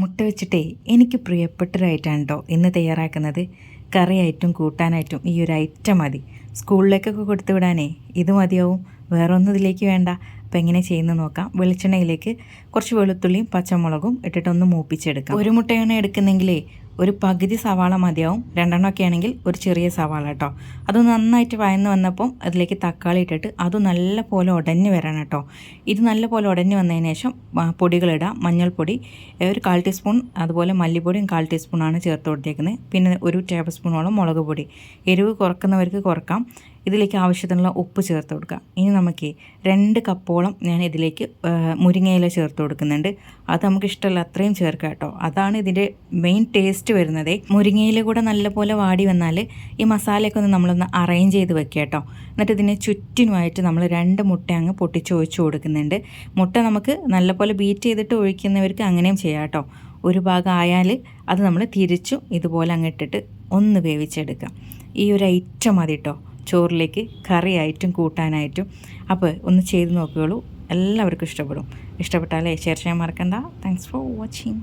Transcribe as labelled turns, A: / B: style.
A: മുട്ട വെച്ചിട്ടേ എനിക്ക് പ്രിയപ്പെട്ടൊരൈറ്റാണ് കേട്ടോ ഇന്ന് തയ്യാറാക്കുന്നത്. കറിയായിട്ടും കൂട്ടാനായിട്ടും ഈ ഒരു ഐറ്റം മതി. സ്കൂളിലേക്കൊക്കെ കൊടുത്തു വിടാനേ ഇത് മതിയാവും. വേറെ ഒന്നും ഇതിലേക്ക് വേണ്ട. അപ്പോൾ എങ്ങനെ ചെയ്യുന്നത് നോക്കാം. വെളിച്ചെണ്ണയിലേക്ക് കുറച്ച് വെളുത്തുള്ളിയും പച്ചമുളകും ഇട്ടിട്ടൊന്ന് മൂപ്പിച്ചെടുക്കാം. ഒരു മുട്ടയാണ് എടുക്കുന്നെങ്കിലേ ഒരു പകുതി സവാള മതിയാവും. രണ്ടെണ്ണമൊക്കെ ആണെങ്കിൽ ഒരു ചെറിയ സവാള കേട്ടോ. അത് നന്നായിട്ട് വയന്ന് വന്നപ്പം അതിലേക്ക് തക്കാളി ഇട്ടിട്ട് അത് നല്ല പോലെ ഉടഞ്ഞ് വരണം കേട്ടോ. ഇത് നല്ല പോലെ ഉടഞ്ഞ് വന്നതിന് ശേഷം പൊടികളിടാം മഞ്ഞൾപ്പൊടി ഒരു കാൽ ടീസ്പൂൺ അതുപോലെ മല്ലിപ്പൊടിയും കാൽ ടീസ്പൂണാണ് ചേർത്ത് കൊടുത്തേക്കുന്നത്. പിന്നെ ഒരു ടേബിൾ സ്പൂണോളം മുളക് പൊടി. എരിവ് കുറക്കുന്നവർക്ക് കുറക്കാം. ഇതിലേക്ക് ആവശ്യത്തിനുള്ള ഉപ്പ് ചേർത്ത് കൊടുക്കുക. ഇനി നമുക്ക് രണ്ട് കപ്പോളം ഞാൻ ഇതിലേക്ക് മുരിങ്ങയില ചേർത്ത് കൊടുക്കുന്നുണ്ട്. അത് നമുക്ക് ഇഷ്ടമല്ല അത്രയും ചേർക്കുക കേട്ടോ. അതാണ് ഇതിന്റെ മെയിൻ ടേസ്റ്റ് വരുന്നത്. മുരിങ്ങയില കൂടെ നല്ലപോലെ വാടി വന്നാൽ ഈ മസാലയൊക്കെ ഒന്ന് നമ്മളൊന്ന് അറേഞ്ച് ചെയ്ത് വെക്കുക കേട്ടോ. എന്നിട്ട് ഇതിനെ ചുറ്റിനുമായിട്ട് നമ്മൾ രണ്ട് മുട്ട അങ്ങ് പൊട്ടിച്ച് ഒഴിച്ച് കൊടുക്കുന്നുണ്ട്. മുട്ട നമുക്ക് നല്ലപോലെ ബീറ്റ് ചെയ്തിട്ട് ഒഴിക്കുന്നവർക്ക് അങ്ങനെയും ചെയ്യാം കേട്ടോ. ഒരു ഭാഗം ആയാൽ അത് നമ്മൾ തിരിച്ചും ഇതുപോലെ അങ്ങ് ഇട്ടിട്ട് ഒന്ന് വേവിച്ചെടുക്കാം ഈ ഒരു ഐറ്റം മതി കേട്ടോ. ചോറിലേക്ക് കറിയായിട്ടും കൂട്ടാനായിട്ടും. അപ്പോൾ ഒന്ന് ചെയ്ത് നോക്കുകയുള്ളൂ എല്ലാവർക്കും ഇഷ്ടപ്പെടും. ഇഷ്ടപ്പെട്ടാലേ ഷെയർ ചെയ്യാൻ മറക്കണ്ട. Thanks for watching